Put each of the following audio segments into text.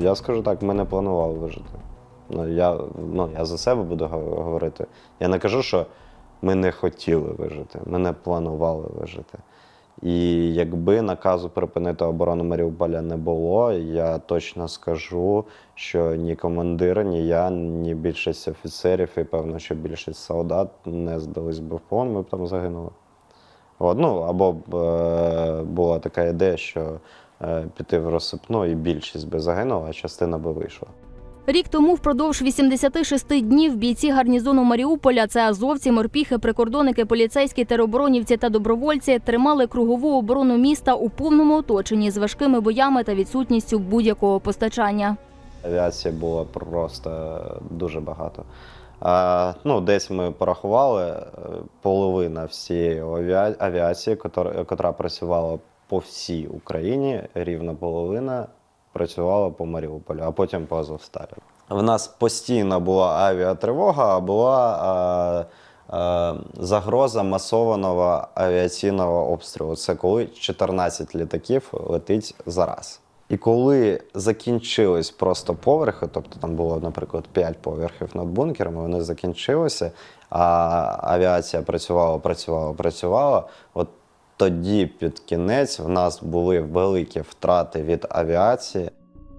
Я скажу так, ми не планували вижити. Ну, я, ну, я за себе буду говорити. Я не кажу, що ми не хотіли вижити, ми не планували вижити. І якби наказу припинити оборону Маріуполя не було, я точно скажу, що ні командир, ні я, ні більшість офіцерів, і певно, що більшість солдат не здались би в полон, ми б там загинули. От, ну, або е, була така ідея, що піти в розсипну, і більшість би загинула, а частина би вийшла. Рік тому впродовж 86 днів бійці гарнізону Маріуполя, це азовці, морпіхи, прикордонники, поліцейські, тероборонівці та добровольці, тримали кругову оборону міста у повному оточенні з важкими боями та відсутністю будь-якого постачання. Авіації було просто дуже багато. А, ну, десь ми порахували е, половина всієї авіації, котра працювала по всій Україні, рівно половина працювала по Маріуполю, а потім по Азовсталі. В нас постійно була авіатривога, а була а, а, загроза масованого авіаційного обстрілу. Це коли 14 літаків летить зараз. І коли закінчились просто поверхи, тобто там було, наприклад, 5 поверхів над бункерами, вони закінчилися, а авіація працювала, працювала, працювала. От тоді під кінець в нас були великі втрати від авіації.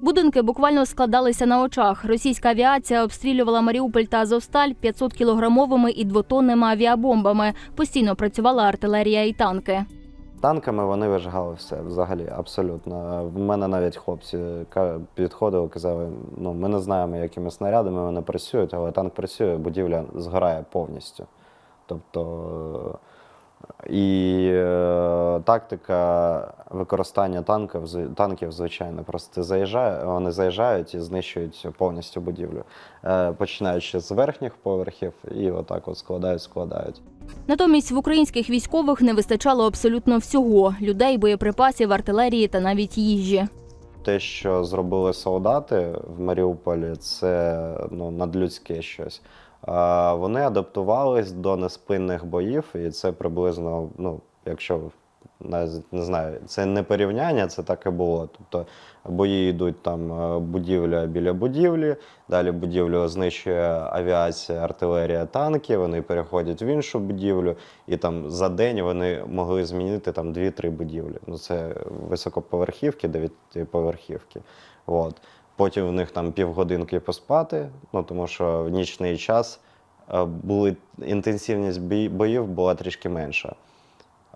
Будинки буквально складалися на очах. Російська авіація обстрілювала Маріуполь та Азовсталь 500-кілограмовими і двотонними авіабомбами. Постійно працювала артилерія і танки. Танками вони вижигали все взагалі, абсолютно. В мене навіть хлопці підходили, казали: ну ми не знаємо, якими снарядами вони працюють, але танк працює, будівля згорає повністю. Тобто і е, тактика використання танків, танків, звичайно, просто заїжджає, вони заїжджають і знищують повністю будівлю, е, починаючи з верхніх поверхів, і отак от складають, складають. Натомість в українських військових не вистачало абсолютно всього: людей, боєприпасів, артилерії та навіть їжі. Те, що зробили солдати в Маріуполі, це ну, надлюдське щось. Вони адаптувались до неспинних боїв, і це приблизно, ну, якщо не знаю, це не порівняння, це так і було. Тобто бої йдуть там е, будівля біля будівлі, далі будівлю знищує авіація, артилерія, танки, вони переходять в іншу будівлю, і там за день вони могли змінити там 2-3 будівлі. Ну, це високоповерхівки, дев'ятиповерхівки. От. Потім в них там півгодинки поспати, ну тому що в нічний час е, були інтенсивність боїв була трішки менша.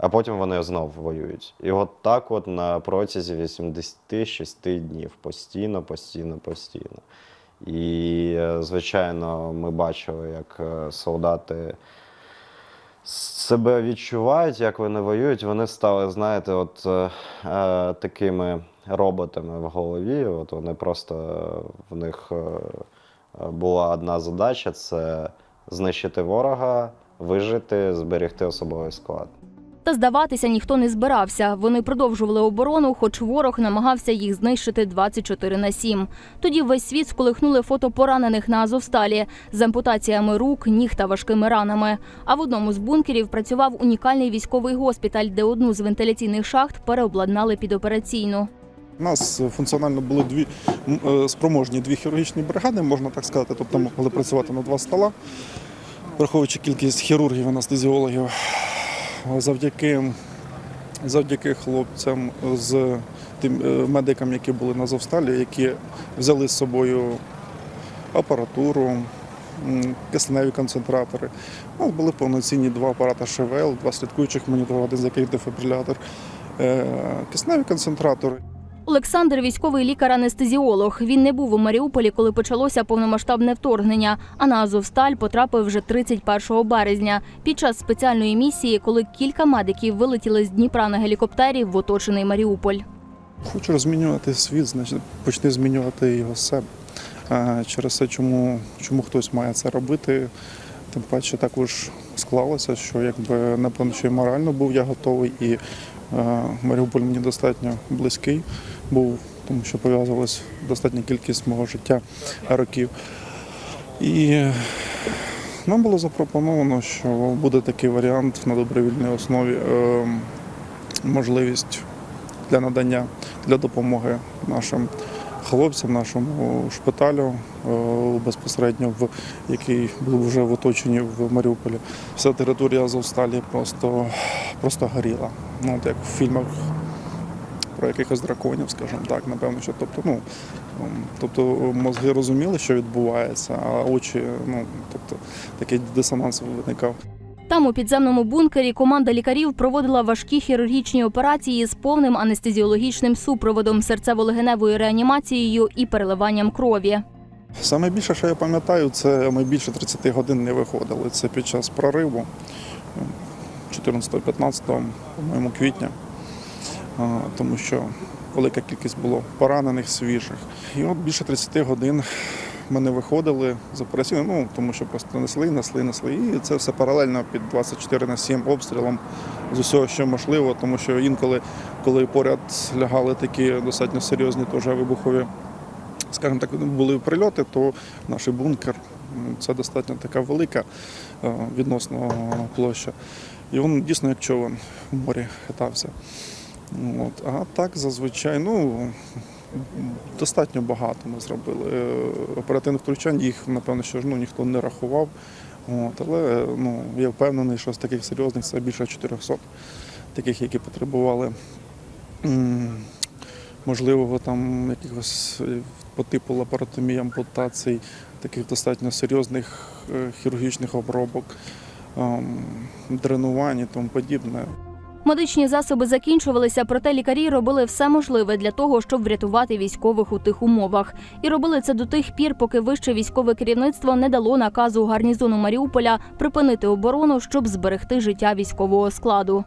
А потім вони знову воюють. І от так, от на протязі 86 днів постійно, постійно, постійно. І, е, звичайно, ми бачили, як е, солдати себе відчувають, як вони воюють. Вони стали, знаєте, от е, е, такими роботами в голові. От вони просто в них була одна задача: це знищити ворога, вижити, зберегти особовий склад. Та здаватися ніхто не збирався. Вони продовжували оборону, хоч ворог намагався їх знищити 24 на 7. Тоді весь світ сколихнули фото поранених на Азовсталі з ампутаціями рук, ніг та важкими ранами. А в одному з бункерів працював унікальний військовий госпіталь, де одну з вентиляційних шахт переобладнали під операційну. У нас функціонально були дві е, спроможні дві хірургічні бригади, можна так сказати. Тобто могли працювати на два стола, враховуючи кількість хірургів, анестезіологів. Завдяки, завдяки хлопцям з тим е, медикам, які були на Зовсталі, які взяли з собою апаратуру, кисневі концентратори. У нас були повноцінні два апарати ШВЛ, два слідкуючих монітора, один з яких дефібрилятор, е, кисневі концентратори. Олександр військовий лікар-анестезіолог. Він не був у Маріуполі, коли почалося повномасштабне вторгнення. А на Азовсталь потрапив вже 31 березня під час спеціальної місії, коли кілька медиків вилетіли з Дніпра на гелікоптері в оточений Маріуполь. Хочу змінювати світ, значить почни змінювати його себе. Через це, чому, чому хтось має це робити. Тим паче також склалося, що якби напевно, що і морально був я готовий, і е, Маріуполь мені достатньо близький був, тому що пов'язувалась достатня кількість мого життя років. І е, нам було запропоновано, що буде такий варіант на добровільній основі, е, можливість для надання для допомоги нашим хлопцям, нашому шпиталю е, безпосередньо, в який був вже в оточенні в Маріуполі. Вся територія Азовсталі просто, просто горіла. Ну, от як в фільмах про якихось драконів, скажімо так, напевно, що тобто, ну, ем, тобто мозги розуміли, що відбувається, а очі, ну, тобто такий дисонанс виникав. Там у підземному бункері команда лікарів проводила важкі хірургічні операції з повним анестезіологічним супроводом, серцево-легеневою реанімацією і переливанням крові. Саме більше, що я пам'ятаю, це ми більше 30 годин не виходили. Це під час прориву 14-15, по-моєму, квітня, А, тому що велика кількість було поранених, свіжих. І от більше 30 годин ми не виходили з операційної, ну тому що просто несли, несли, несли. І це все паралельно під 24 на 7 обстрілом з усього, що можливо, тому що інколи, коли поряд лягали такі достатньо серйозні теж вибухові скажімо так, були прильоти, то наш бункер це достатньо така велика е, відносно площа. І він дійсно як човен в морі хитався. От. А так зазвичай, ну. Достатньо багато ми зробили. Е, Оперативних втручань їх, напевно, що ну, ніхто не рахував. От, але ну, я впевнений, що з таких серйозних це більше 400, таких, які потребували можливого там якихось е, по типу лапаротомії, ампутацій, таких достатньо серйозних е, хірургічних обробок, ем, дренувань і тому подібне. Медичні засоби закінчувалися, проте лікарі робили все можливе для того, щоб врятувати військових у тих умовах. І робили це до тих пір, поки вище військове керівництво не дало наказу гарнізону Маріуполя припинити оборону, щоб зберегти життя військового складу.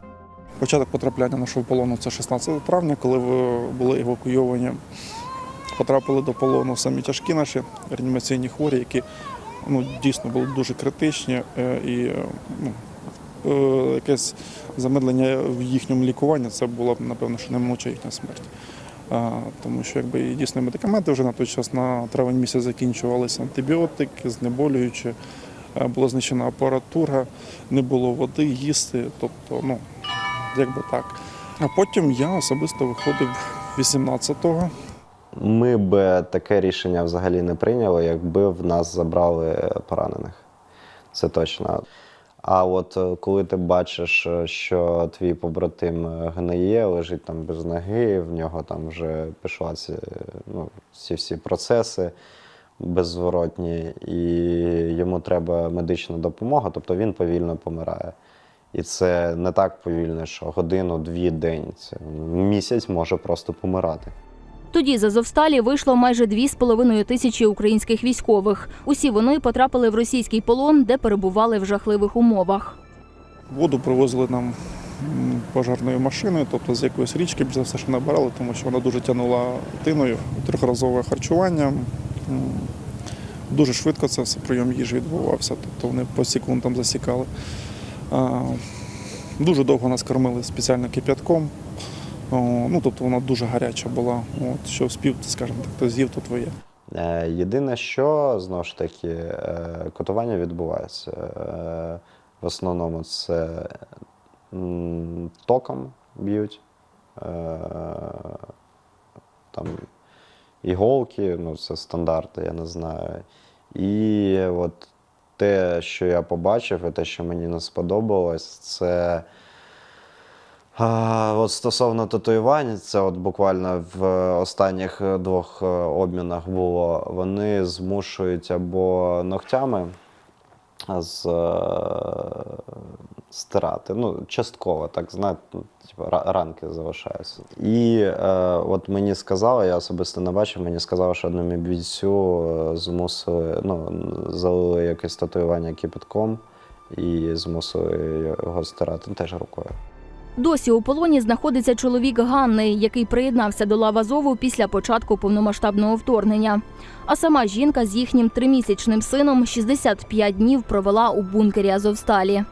Початок потрапляння нашого полону це 16 травня, коли були евакуйовані. Потрапили до полону самі тяжкі наші реанімаційні хворі, які ну, дійсно були дуже критичні е, і е, ну, якесь замедлення в їхньому лікуванні це була б, напевно, що неминуча їхня смерть. Тому що якби дійсно медикаменти вже на той час на травень місяць закінчувалися, антибіотики, знеболюючі, е, була знищена апаратура, не було води, їсти, тобто, ну, якби так. А потім я особисто виходив 18-го. Ми б таке рішення взагалі не прийняли, якби в нас забрали поранених. Це точно. А от е, коли ти бачиш, е, що твій побратим е, гниє, лежить там без ноги, в нього там вже пішла ці, ну, ці всі процеси беззворотні, і йому треба медична допомога, тобто він повільно помирає. І це не так повільно, що годину-дві день. Це місяць може просто помирати. Тоді з Азовсталі вийшло майже 2,5 тисячі українських військових. Усі вони потрапили в російський полон, де перебували в жахливих умовах. Воду привозили нам пожарною машиною, тобто з якоїсь річки, більш за все, що набирали, тому що вона дуже тягнула тиною, трьохразове харчування. Дуже швидко це все прийом їжі відбувався, тобто вони по секундам засікали. Дуже довго нас кормили спеціально кип'ятком. О, Ну, тобто вона дуже гаряча була. От, що спів, скажімо так, то з'їв, то твоє. Е, Єдине, що знову ж таки, е, котування відбувається. Е, В основному це током б'ють, е, там іголки, ну це стандарти, я не знаю. І от те, що я побачив, і те, що мені не сподобалось, це. А, от стосовно татуювань, це от буквально в останніх двох е, обмінах було. Вони змушують або ногтями з, е, стирати. Ну, частково, так знаєте, ну, типу, ранки залишаються. І е, от мені сказали, я особисто не бачив, мені сказали, що одному бійцю е, змусили, ну, залили якесь татуювання кипятком і змусили його стирати теж рукою. Досі у полоні знаходиться чоловік Ганни, який приєднався до лав Азову після початку повномасштабного вторгнення. А сама жінка з їхнім тримісячним сином 65 днів провела у бункері Азовсталі.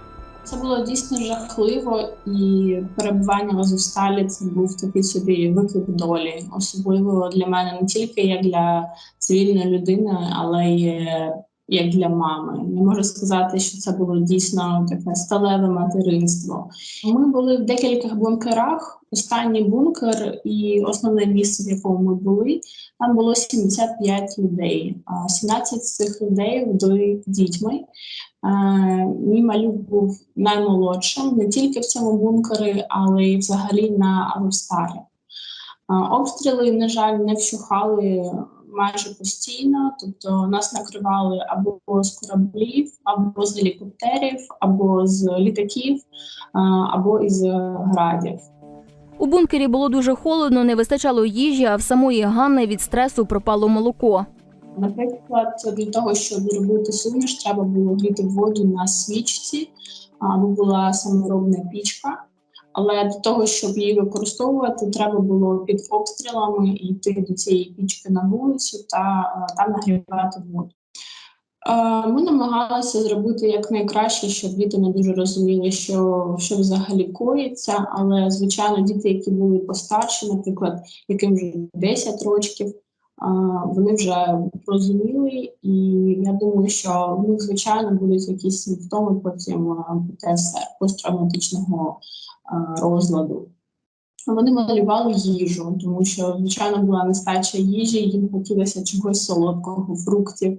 Це було дійсно жахливо, і перебування в Азовсталі це був такий собі виклик долі, особливо для мене не тільки як для цивільної людини, але й е, як для мами. Не можу сказати, що це було дійсно таке сталеве материнство. Ми були в декількох бункерах. Останній бункер і основне місце, в якому ми були, там було 75 людей. А 17 з цих людей були дітьми. Мій малюк був наймолодшим не тільки в цьому бункері, але й взагалі на Азовсталі. Е, Обстріли, на жаль, не вщухали майже постійно, тобто нас накривали або з кораблів, або з гелікоптерів, або з літаків, або із градів. У бункері було дуже холодно, не вистачало їжі, а в самої Ганни від стресу пропало молоко. Наприклад, для того, щоб зробити суміш, треба було гріти воду на свічці або була саморобна пічка. Але для того, щоб її використовувати, треба було під обстрілами йти до цієї пічки на вулицю та е, там нагрівати воду. Е, Ми намагалися зробити якнайкраще, щоб діти не дуже розуміли, що, що взагалі коїться. Але, звичайно, діти, які були постарші, наприклад, яким вже 10 років, вони вже розуміли, і я думаю, що в них звичайно будуть якісь симптоми потім ПТСР, посттравматичного розладу. Вони малювали їжу, тому що звичайно була нестача їжі, їм хотілося чогось солодкого, фруктів.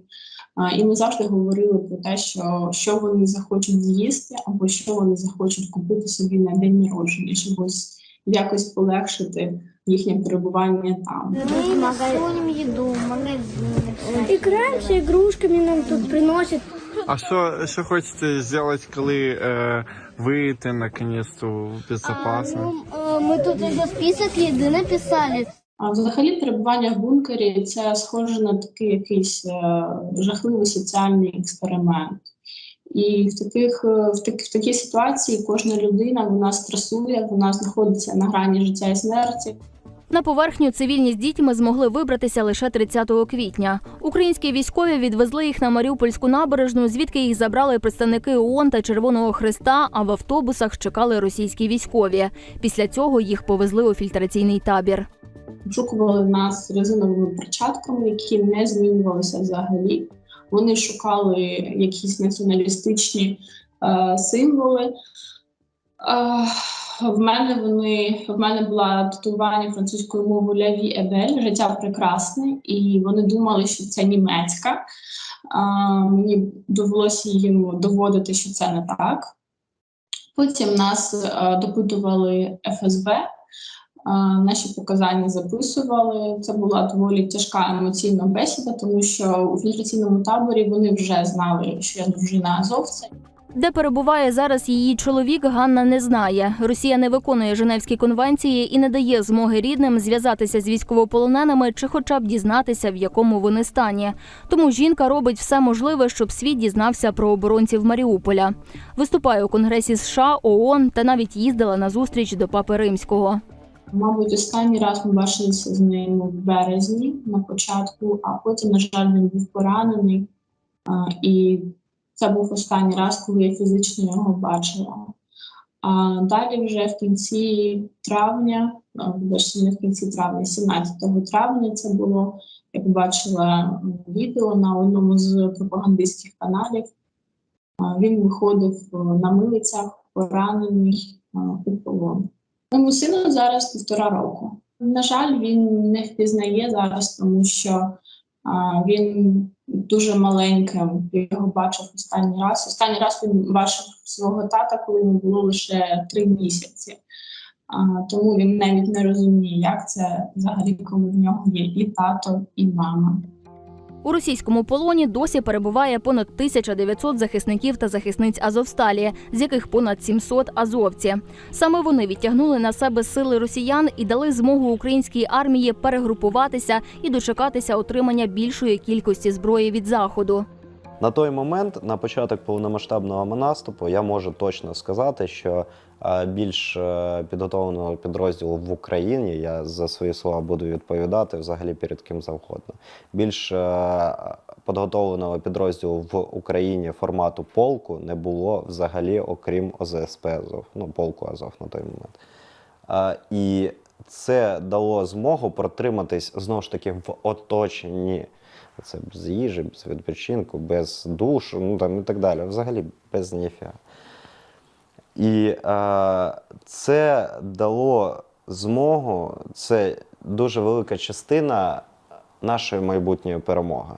І ми завжди говорили про те, що, що вони захочуть з'їсти, або що вони захочуть купити собі на день народження, щоб ось якось полегшити їхнє перебування там. Мы находим еду в магазине. Играемся игрушками, нам тут приносят. А що, що хочете зробити, коли е, вийдете наконец-то в безопасно? Ну, э, мы тут уже список еды написали. А взагалі перебування в бункері це схоже на такий якийсь е, жахливий соціальний експеримент. І в таких е, в, так, в такій ситуації кожна людина вона стресує, вона знаходиться на грані життя і смерті. На поверхню цивільні з дітьми змогли вибратися лише 30 квітня. Українські військові відвезли їх на Маріупольську набережну, звідки їх забрали представники ООН та Червоного Христа, а в автобусах чекали російські військові. Після цього їх повезли у фільтраційний табір. Обшукували нас резиновими перчатками, які не змінювалися взагалі. Вони шукали якісь націоналістичні е, символи. Е, в мене вони в мене була татуювання французькою мовою Ляві Ебель, життя прекрасне, і вони думали, що це німецька. А, мені довелося їм доводити, що це не так. Потім нас е, допитували ФСБ. А, Наші показання записували. Це була доволі тяжка емоційна бесіда, тому що у фільтраційному таборі вони вже знали, що я дружина азовця. Де перебуває зараз її чоловік, Ганна не знає. Росія не виконує Женевські конвенції і не дає змоги рідним зв'язатися з військовополоненими чи, хоча б дізнатися, в якому вони стані. Тому жінка робить все можливе, щоб світ дізнався про оборонців Маріуполя. Виступає у Конгресі США, ООН та навіть їздила на зустріч до Папи Римського. Мабуть, останній раз ми бачилися з ним в березні на початку, а потім, на жаль, він був поранений. І це був останній раз, коли я фізично його бачила. А далі, вже в кінці травня, вибачте, не в кінці травня, 17 травня це було. Я побачила відео на одному з пропагандистських каналів. Він виходив е, на милицях, поранений у полон. Моєму сину зараз півтора року. На жаль, він не впізнає зараз, тому що він дуже маленьким. Я його бачив останній раз. Останній раз він бачив свого тата, коли йому було лише три місяці. А, тому він навіть не розуміє, як це взагалі, коли в нього є і тато, і мама. У російському полоні досі перебуває понад 1900 захисників та захисниць Азовсталі, з яких понад 700 азовці. Саме вони відтягнули на себе сили росіян і дали змогу українській армії перегрупуватися і дочекатися отримання більшої кількості зброї від заходу. На той момент, на початок повномасштабного наступу, я можу точно сказати, що е, більш е, підготовленого підрозділу в Україні, я за свої слова буду відповідати взагалі перед ким завгодно. Більш е, підготовленого підрозділу в Україні формату полку не було взагалі, окрім ОЗСП Азов, ну полку Азов на той момент. І це дало змогу протриматись знову ж таки в оточенні Це без їжі, без відпочинку, без душу, ну там і так далі. Взагалі без ніфіга. І е, це дало змогу, це дуже велика частина нашої майбутньої перемоги.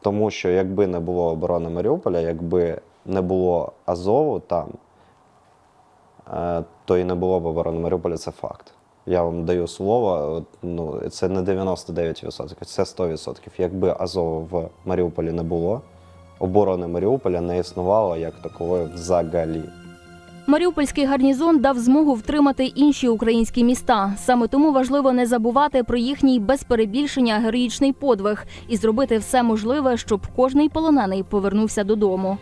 Тому що якби не було оборони Маріуполя, якби не було Азову там, е, то і не було б оборони Маріуполя, це факт. Я вам даю слово, ну, це не 99%, це 100%. Якби Азову в Маріуполі не було, оборони Маріуполя не існувало як такової взагалі. Маріупольський гарнізон дав змогу втримати інші українські міста. Саме тому важливо не забувати про їхній без перебільшення героїчний подвиг і зробити все можливе, щоб кожний полонений повернувся додому.